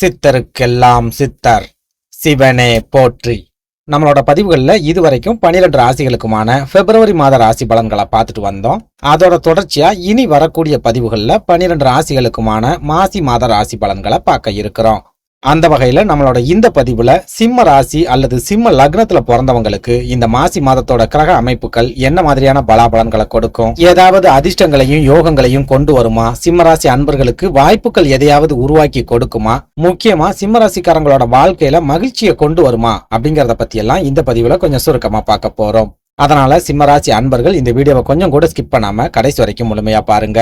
சித்தருக்கெல்லாம் சித்தர். சிவனே போற்றி. நம்மளோட பதிவுகளில் இதுவரைக்கும் பனிரெண்டு ராசிகளுக்குமான பிப்ரவரி மாத ராசி பலன்களை பார்த்துட்டு வந்தோம். அதோட தொடர்ச்சியா இனி வரக்கூடிய பதிவுகளில் பனிரெண்டு ராசிகளுக்குமான மாசி மாத ராசி பலன்களை பார்க்க இருக்கிறோம். அந்த வகையில நம்மளோட இந்த பதிவுல சிம்ம ராசி அல்லது சிம்ம லக்னத்துல பிறந்தவங்களுக்கு இந்த மாசி மாதத்தோட கிரக அமைப்புகள் என்ன மாதிரியான பலாபலன்களை கொடுக்கும்? ஏதாவது அதிர்ஷ்டங்களையும் யோகங்களையும் கொண்டு வருமா? சிம்ம ராசி அன்பர்களுக்கு வாய்ப்புகள் எதையாவது உருவாக்கி கொடுக்குமா? முக்கியமா சிம்ம ராசிக்காரங்களோட வாழ்க்கையில மகிழ்ச்சியை கொண்டு வருமா? அப்படிங்கறத பத்தி எல்லாம் இந்த பதிவுல கொஞ்சம் சுருக்கமா பார்க்க போறோம். அதனால சிம்மராசி அன்பர்கள் இந்த வீடியோவை கொஞ்சம் கூட ஸ்கிப் பண்ணாம கடைசி வரைக்கும் முழுமையா பாருங்க.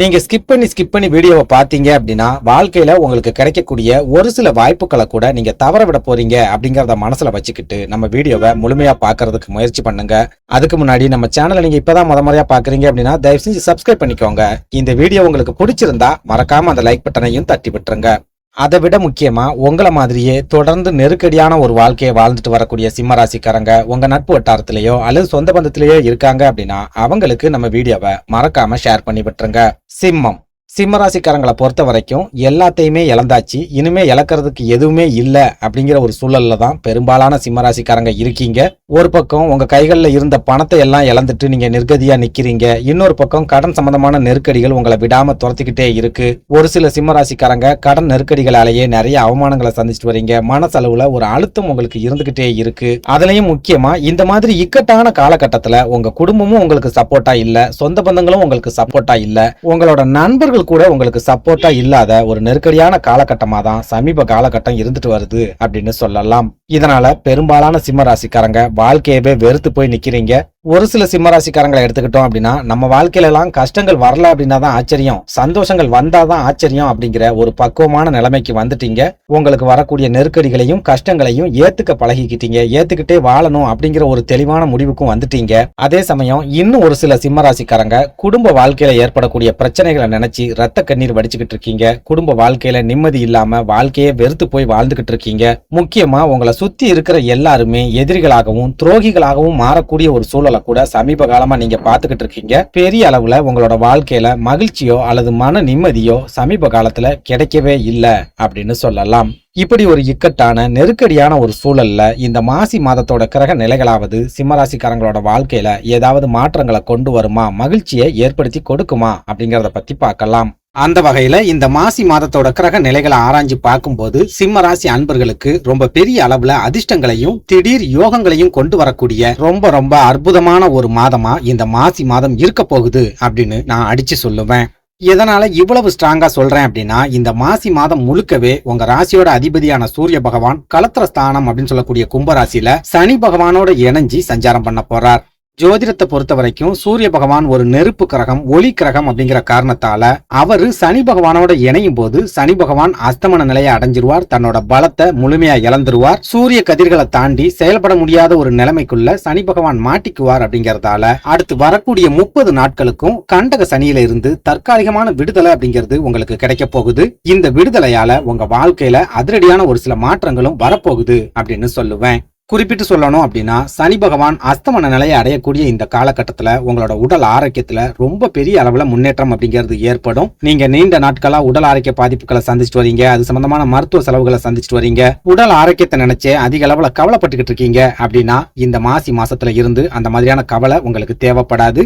நீங்க ஸ்கிப் பண்ணி ஸ்கிப் பண்ணி வீடியோவை பார்த்தீங்க அப்படின்னா வாழ்க்கையில உங்களுக்கு கிடைக்கக்கூடிய ஒரு சில வாய்ப்புகளை கூட நீங்க தவற விட போறீங்க அப்படிங்கறத மனசுல வச்சுக்கிட்டு நம்ம வீடியோவை முழுமையா பாக்குறதுக்கு முயற்சி பண்ணுங்க. அதுக்கு முன்னாடி நம்ம சேனலை நீங்க இப்பதான் முத முறையா பாக்குறீங்க அப்படின்னா தயவு செஞ்சு சப்ஸ்கிரைப் பண்ணிக்கோங்க. இந்த வீடியோ உங்களுக்கு பிடிச்சிருந்தா மறக்காம அந்த லைக் பட்டனையும் தட்டி விட்டுருங்க. அதை விட முக்கியமா உங்களை மாதிரியே தொடர்ந்து நெருக்கடியான ஒரு வாழ்க்கையை வாழ்ந்துட்டு வரக்கூடிய சிம்ம ராசிக்காரங்க உங்க நட்பு வட்டாரத்திலேயோ அல்லது சொந்த பந்தத்திலேயோ இருக்காங்க அப்படின்னா அவங்களுக்கு நம்ம வீடியோவை மறக்காம ஷேர் பண்ணி விட்டுருங்க. சிம்மம். சிம்மராசிக்காரங்களை பொறுத்த வரைக்கும் எல்லாத்தையுமே இழந்தாச்சு. இனிமே இழக்கிறதுக்கு எதுவுமே இல்லை அப்படிங்கிற ஒரு சூழல்ல தான் பெரும்பாலான சிம்மராசிக்காரங்க இருக்கீங்க. ஒரு பக்கம் உங்க கைகளில் இருந்த பணத்தை எல்லாம் இழந்துட்டு நீங்க நிர்கதியா நிக்கிறீங்க. இன்னொரு பக்கம் கடன் சம்பந்தமான நெருக்கடிகள் உங்களை விடாம துரத்திக்கிட்டே இருக்கு. ஒரு சில சிம்மராசிக்காரங்க கடன் நெருக்கடிகளாலேயே நிறைய அவமானங்களை சந்திச்சுட்டு வரீங்க. மனசளவுல ஒரு அழுத்தம் உங்களுக்கு இருந்துகிட்டே இருக்கு. அதுலயும் முக்கியமா இந்த மாதிரி இக்கட்டான காலகட்டத்துல உங்க குடும்பமும் உங்களுக்கு சப்போர்ட்டா இல்ல. சொந்த பந்தங்களும் உங்களுக்கு சப்போர்ட்டா இல்ல. உங்களோட நண்பர்கள் கூட உங்களுக்கு சப்போர்ட்டா இல்லாத ஒரு நெருக்கடியான காலகட்டமா தான் சமீப காலகட்டம் இருந்துட்டு வருது அப்படின்னு சொல்லலாம். இதனால பெரும்பாலான சிம்ம ராசிக்காரங்க வாழ்க்கையவே வெறுத்து போய் நிக்கிறீங்க. ஒரு சில சிம்மராசிக்காரங்களை எடுத்துக்கிட்டோம் அப்படின்னா நம்ம வாழ்க்கையில எல்லாம் கஷ்டங்கள் வரல அப்படின்னா தான் ஆச்சரியம். சந்தோஷங்கள் வந்தாதான் ஆச்சரியம் அப்படிங்கிற ஒரு பக்குவமான நிலைமைக்கு வந்துட்டீங்க. உங்களுக்கு வரக்கூடிய நெருக்கடிகளையும் கஷ்டங்களையும் ஏத்துக்க பழகிக்கிட்டீங்க. ஏத்துக்கிட்டே வாழணும் அப்படிங்கிற ஒரு தெளிவான முடிவுக்கும் வந்துட்டீங்க. அதே சமயம் இன்னும் ஒரு சில சிம்மராசிக்காரங்க குடும்ப வாழ்க்கையில ஏற்படக்கூடிய பிரச்சனைகளை நினைச்சு ரத்த கண்ணீர் வடிச்சுக்கிட்டு இருக்கீங்க. குடும்ப வாழ்க்கையில நிம்மதி இல்லாம வாழ்க்கையே வெறுத்து போய் வாழ்ந்துகிட்டு இருக்கீங்க. முக்கியமா உங்களை சுத்தி இருக்கிற எல்லாருமே எதிரிகளாகவும் துரோகிகளாகவும் மாறக்கூடிய ஒரு சூழல் கூட சமீப காலமா நீங்க பாத்துக்கிட்டு இருக்கீங்க. பெரிய அளவுல உங்களோட வாழ்க்கையில மகிழ்ச்சியோ அல்லது மன நிம்மதியோ சமீப காலத்துல கிடைக்கவே இல்லை அப்படின்னு சொல்லலாம். இப்படி ஒரு இக்கட்டான நெருக்கடியான ஒரு சூழல்ல இந்த மாசி மாதத்தோட கிரக நிலைகளாவது சிம்மராசிக்காரங்களோட வாழ்க்கையில ஏதாவது மாற்றங்களை கொண்டு வருமா? மகிழ்ச்சியை ஏற்படுத்தி கொடுக்குமா? அப்படிங்கறத பத்தி பார்க்கலாம். அந்த வகையில இந்த மாசி மாதத்தோட கிரக நிலைகளை ஆராய்ஞ்சு பார்க்கும்போது சிம்ம ராசி அன்பர்களுக்கு ரொம்ப பெரிய அளவுல அதிர்ஷ்டங்களையும் திடீர் யோகங்களையும் கொண்டு வரக்கூடிய ரொம்ப ரொம்ப அற்புதமான ஒரு மாதமா இந்த மாசி மாதம் இருக்க போகுது அப்படின்னு நான் அடிச்சு சொல்லுவேன். எதனால இவ்வளவு ஸ்ட்ராங்கா சொல்றேன் அப்படின்னா இந்த மாசி மாதம் முழுக்கவே உங்க ராசியோட அதிபதியான சூரிய பகவான் கலத்திர ஸ்தானம் அப்படின்னு சொல்லக்கூடிய கும்பராசியில சனி பகவானோட இணைஞ்சி சஞ்சாரம் பண்ண போறார். ஜோதிடத்தை பொறுத்த வரைக்கும் சூரிய பகவான் ஒரு நெருப்பு கிரகம் ஒளி கிரகம் அப்படிங்கிற காரணத்தால அவரு சனி பகவானோட இணையும் போது சனி பகவான் அஸ்தமன நிலையை அடைஞ்சிருவார் தன்னோட பலத்தை முழுமையா இழந்துருவார். சூரிய கதிர்களை தாண்டி செயல்பட முடியாத ஒரு நிலைமைக்குள்ள சனி பகவான் மாட்டிக்குவார் அப்படிங்கறதால அடுத்து வரக்கூடிய முப்பது நாட்களுக்கும் கண்டக சனியில இருந்து தற்காலிகமான விடுதலை அப்படிங்கிறது உங்களுக்கு கிடைக்க போகுது. இந்த விடுதலையால உங்க வாழ்க்கையில அதிரடியான ஒரு சில மாற்றங்களும் வரப்போகுது அப்படின்னு சொல்லுவேன். குறிப்பிட்டு சொல்லணும் அப்படின்னா சனி பகவான் அஸ்தமன நிலையை அடையக்கூடிய இந்த காலகட்டத்தில் உங்களோட உடல் ஆரோக்கியத்தில் ரொம்ப பெரிய அளவில் முன்னேற்றம் அப்படிங்கிறது ஏற்படும். நீங்க நீண்ட நாட்களாக உடல் ஆரோக்கிய பாதிப்புகளை சந்திச்சுட்டு வரீங்க. அது சம்பந்தமான மருத்துவ செலவுகளை சந்திச்சுட்டு வரீங்க. உடல் ஆரோக்கியத்தை நினைச்சே அதிக அளவில் கவலைப்பட்டுக்கிட்டு இருக்கீங்க அப்படின்னா இந்த மாசி மாசத்துல இருந்து அந்த மாதிரியான கவலை உங்களுக்கு தேவைப்படாது.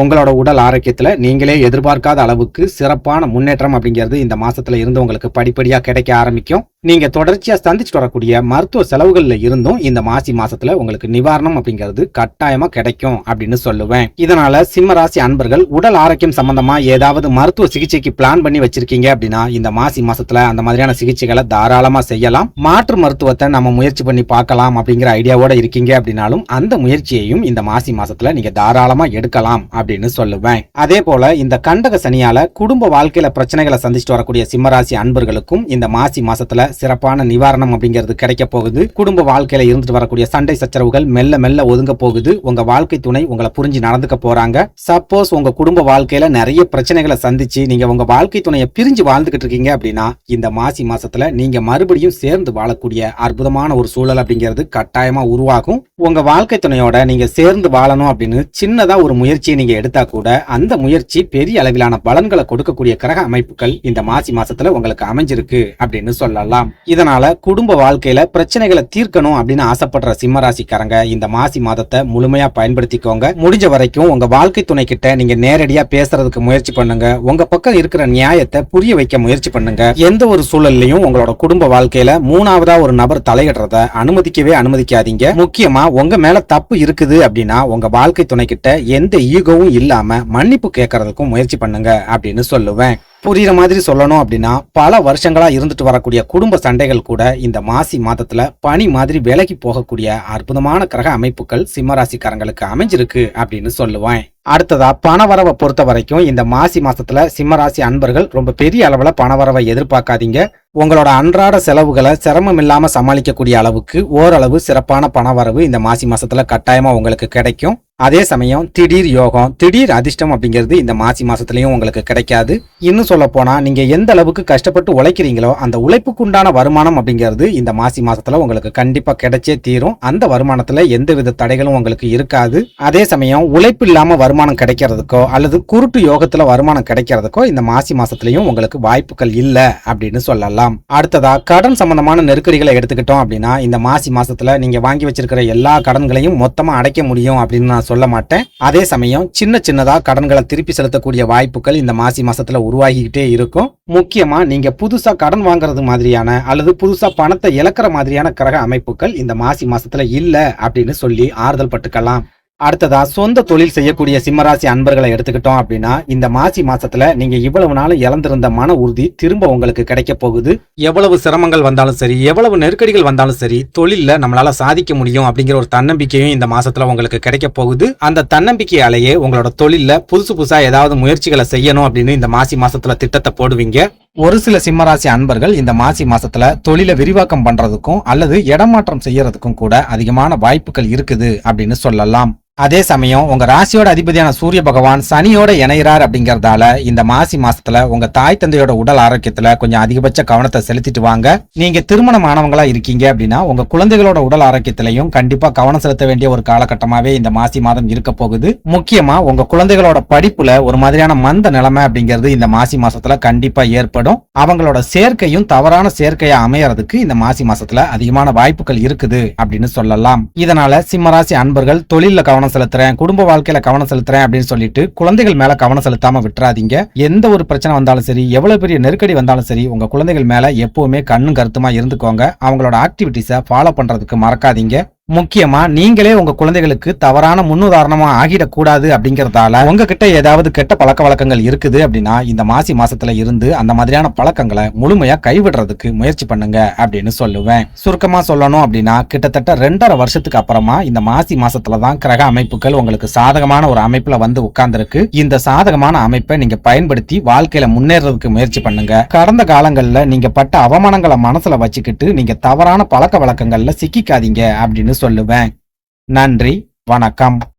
உங்களோட உடல் ஆரோக்கியத்தில் நீங்களே எதிர்பார்க்காத அளவுக்கு சிறப்பான முன்னேற்றம் அப்படிங்கிறது இந்த மாசத்துல இருந்து உங்களுக்கு படிப்படியாக கிடைக்க ஆரம்பிக்கும். நீங்க தொடர்ச்சியா சந்திச்சுட்டு வரக்கூடிய மருத்துவ செலவுகள்ல இருந்தும் இந்த மாசி மாசத்துல உங்களுக்கு நிவாரணம் அப்படிங்கிறது கட்டாயமா கிடைக்கும் அப்படின்னு சொல்லுவேன். இதனால சிம்ம ராசி அன்பர்கள் உடல் ஆரோக்கியம் சம்பந்தமா ஏதாவது மருத்துவ சிகிச்சைக்கு பிளான் பண்ணி வச்சிருக்கீங்க அப்படின்னா இந்த மாசி மாசத்துல அந்த மாதிரியான சிகிச்சைகளை தாராளமா செய்யலாம். மாற்று மருத்துவத்தை நம்ம முயற்சி பண்ணி பார்க்கலாம் அப்படிங்கிற ஐடியாவோட இருக்கீங்க அப்படின்னாலும் அந்த முயற்சியையும் இந்த மாசி மாசத்துல நீங்க தாராளமா எடுக்கலாம் அப்படின்னு சொல்லுவேன். அதே போல இந்த கண்டக சனியால குடும்ப வாழ்க்கையில பிரச்சனைகளை சந்திச்சுட்டு வரக்கூடிய சிம்மராசி அன்பர்களுக்கும் இந்த மாசி மாசத்துல சிறப்பான நிவாரணம் அப்படிங்கிறது கிடைக்க போகுது. குடும்ப வாழ்க்கையில இருந்துட்டு வரக்கூடிய சண்டை சச்சரவுகள் மெல்ல மெல்ல ஒதுங்க போகுது. உங்க வாழ்க்கை துணை உங்களை புரிஞ்சு நடந்துக்க போறாங்க. சப்போஸ் உங்க குடும்ப வாழ்க்கையில நிறைய பிரச்சனைகளை சந்திச்சு நீங்க உங்க வாழ்க்கை துணையை பிரிஞ்சு வாழ்ந்துகிட்டு இருக்கீங்க அப்படின்னா இந்த மாசி மாசத்துல நீங்க மறுபடியும் சேர்ந்து வாழக்கூடிய அற்புதமான ஒரு சூழல் அப்படிங்கிறது கட்டாயமா உருவாகும். உங்க வாழ்க்கை துணையோட நீங்க சேர்ந்து வாழணும் அப்படின்னு சின்னதா ஒரு முயற்சியை நீங்க எடுத்தா கூட அந்த முயற்சி பெரிய அளவிலான பலன்களை கொடுக்கக்கூடிய கிரக அமைப்புகள் இந்த மாசி மாசத்துல உங்களுக்கு அமைஞ்சிருக்கு அப்படின்னு சொல்லலாம். இதனால குடும்ப வாழ்க்கையில பிரச்சனைகளை தீர்க்கணும் அப்படின்னு ஆசைப்படுற சிம்ம ராசிக்காரங்க இந்த மாசி மாதத்தை முழுமையா பயன்படுத்திக்கோங்க. முடிஞ்ச வரைக்கும் உங்க வாழ்க்கை துணை கிட்ட நீங்க நேரடியா பேசுறதுக்கு முயற்சி பண்ணுங்க. உங்க பக்கம் இருக்கிற நியாயத்தை புரிய வைக்க முயற்சி பண்ணுங்க. எந்த ஒரு சூழல்லையும் உங்களோட குடும்ப வாழ்க்கையில மூணாவதா ஒரு நபர் தலையிடுறத அனுமதிக்கவே அனுமதிக்காதீங்க. முக்கியமா உங்க மேல தப்பு இருக்குது அப்படின்னா உங்க வாழ்க்கை துணை கிட்ட எந்த ஈகோவும் இல்லாம மன்னிப்பு கேட்கறதுக்கும் முயற்சி பண்ணுங்க அப்படின்னு சொல்லுவேன். புரியுற மாதிரி சொல்லணும் அப்படின்னா பல வருஷங்களா இருந்துட்டு வரக்கூடிய குடும்ப சண்டைகள் கூட இந்த மாசி மாதத்துல பனி மாதிரி விலகி போகக்கூடிய அற்புதமான கிரக அமைப்புகள் சிம்மராசிக்காரங்களுக்கு அமைஞ்சிருக்கு அப்படின்னு சொல்லுவேன். அடுத்ததா பணவரவை பொறுத்த வரைக்கும் இந்த மாசி மாசத்துல சிம்மராசி அன்பர்கள் ரொம்ப பெரிய அளவுல பணவரவை எதிர்பார்க்காதீங்க. உங்களோட அன்றாட செலவுகளை சிரமம் இல்லாம சமாளிக்கக்கூடிய அளவுக்கு ஓரளவு சிறப்பான பணவரவு இந்த மாசி மாசத்துல கட்டாயமா உங்களுக்கு கிடைக்கும். அதே சமயம் திடீர் யோகம் திடீர் அதிர்ஷ்டம் அப்படிங்கிறது இந்த மாசி மாசத்துலயும் உங்களுக்கு கிடைக்காது. இன்னும் சொல்ல போனா நீங்க எந்த அளவுக்கு கஷ்டப்பட்டு உழைக்கிறீங்களோ அந்த உழைப்புக்கு உண்டான வருமானம் அப்படிங்கிறது இந்த மாசி மாசத்துல உங்களுக்கு கண்டிப்பா கிடைச்சே தீரும். அந்த வருமானத்துல எந்தவித தடைகளும் உங்களுக்கு இருக்காது. அதே சமயம் உழைப்பு இல்லாம வருமானம் கிடைக்கிறதுக்கோ அல்லது குருட்டு யோகத்துல வருமானம் கிடைக்கிறதுக்கோ இந்த மாசி மாசத்துலயும் உங்களுக்கு வாய்ப்புகள் இல்ல அப்படின்னு சொல்லலாம். அடுத்ததா கடன் சம்பந்தமான நெருக்கடிகளை எடுத்துக்கிட்டோம் அப்படின்னா இந்த மாசி மாசத்துல நீங்க வாங்கி வச்சிருக்கிற எல்லா கடன்களையும் மொத்தமா அடைக்க முடியும் அப்படின்னு நான் சொல்ல மாட்டேன் அதே சமயம் சின்ன சின்னதா கடன்களை திருப்பி செலுத்தக்கூடிய வாய்ப்புகள் இந்த மாசி மாசத்துல உருவாகிக்கிட்டே இருக்கும். முக்கியமா நீங்க புதுசா கடன் வாங்குறது மாதிரியான அல்லது புதுசா பணத்தை இழக்கிற மாதிரியான கிரக அமைப்புகள் இந்த மாசி மாசத்துல இல்ல அப்படின்னு சொல்லி ஆறுதல் பட்டுக்கலாம். அடுத்ததா சொந்த தொழில் செய்யக்கூடிய சிம்மராசி அன்பர்களை எடுத்துக்கிட்டோம் அப்படின்னா இந்த மாசி மாசத்துல நீங்க இவ்வளவு நாள் இழந்திருந்த மன உறுதி திரும்ப உங்களுக்கு கிடைக்க போகுது. எவ்வளவு சிரமங்கள் வந்தாலும் சரி எவ்வளவு நெருக்கடிகள் வந்தாலும் சரி தொழில நம்மளால சாதிக்க முடியும் அப்படிங்கிற ஒரு தன்னம்பிக்கையும் இந்த மாசத்துல உங்களுக்கு கிடைக்க போகுது. அந்த தன்னம்பிக்கையாலேயே உங்களோட தொழில புதுசு புதுசா ஏதாவது முயற்சிகளை செய்யணும் அப்படின்னு இந்த மாசி மாசத்துல திட்டத்தை போடுவீங்க. ஒரு சில சிம்மராசி அன்பர்கள் இந்த மாசி மாசத்துல தொழிலை விரிவாக்கம் பண்றதுக்கும் அல்லது இடமாற்றம் செய்யறதுக்கும் கூட அதிகமான வாய்ப்புகள் இருக்குது அப்படின்னு சொல்லலாம். அதே சமயம் உங்க ராசியோட அதிபதியான சூரிய பகவான் சனியோட இணைகிறார் அப்படிங்கறதால இந்த மாசி மாசத்துல உங்க தாய் தந்தையோட உடல் ஆரோக்கியத்துல கொஞ்சம் அதிகபட்ச கவனத்தை செலுத்திட்டு வாங்க. நீங்க திருமணமானவங்களா இருக்கீங்க அப்படின்னா உங்க குழந்தைகளோட உடல் ஆரோக்கியத்திலையும் கண்டிப்பா கவனம் செலுத்த வேண்டிய ஒரு காலகட்டமாவே இந்த மாசி மாதம் இருக்க போகுது. முக்கியமா உங்க குழந்தைகளோட படிப்புல ஒரு மாதிரியான மந்த நிலைமை அப்படிங்கிறது இந்த மாசி மாசத்துல கண்டிப்பா ஏற்படும். அவங்களோட சேர்க்கையும் தவறான சேர்க்கையா அமையறதுக்கு இந்த மாசி மாசத்துல அதிகமான வாய்ப்புகள் இருக்குது அப்படின்னு சொல்லலாம். இதனால சிம்மராசி அன்பர்கள் தொழில கவனம் கவனம் செலுத்துறேன் குடும்ப வாழ்க்கையில கவனம் செலுத்துறேன் அப்படின்னு சொல்லிட்டு குழந்தைகள் மேல கவனம் செலுத்தாம விட்டுறாதீங்க. எந்த ஒரு பிரச்சனை வந்தாலும் சரி எவ்வளவு பெரிய நெருக்கடி வந்தாலும் சரி உங்க குழந்தைகள் மேல எப்பவுமே கண்ணும் கருத்துமா இருந்துக்கோங்க. அவங்களோட ஆக்டிவிட்டிஸை ஃபாலோ பண்றதுக்கு மறக்காதீங்க. முக்கியமா நீங்களே உங்க குழந்தைகளுக்கு தவறான முன்னுதாரணமா ஆகிடக்கூடாது அப்படிங்கறதால உங்ககிட்ட ஏதாவது கெட்ட பழக்க வழக்கங்கள் இருக்குது அப்படின்னா இந்த மாசி மாசத்துல இருந்து அந்த மாதிரியான பழக்கங்களை முழுமையா கைவிடுறதுக்கு முயற்சி பண்ணுங்க அப்படின்னு சொல்லுவேன். சுருக்கமா சொல்லணும் அப்படின்னா கிட்டத்தட்ட ரெண்டரை வருஷத்துக்கு அப்புறமா இந்த மாசி மாசத்துல தான் கிரக அமைப்புகள் உங்களுக்கு சாதகமான ஒரு அமைப்புல வந்து உட்கார்ந்துருக்கு. இந்த சாதகமான அமைப்பை நீங்க பயன்படுத்தி வாழ்க்கையில முன்னேறதுக்கு முயற்சி பண்ணுங்க. கடந்த காலங்கள்ல நீங்க பட்ட அவமானங்களை மனசுல வச்சுக்கிட்டு நீங்க தவறான பழக்க வழக்கங்கள்ல சிக்கிக்காதீங்க அப்படின்னு சொல்லுவேன். நன்றி வணக்கம்.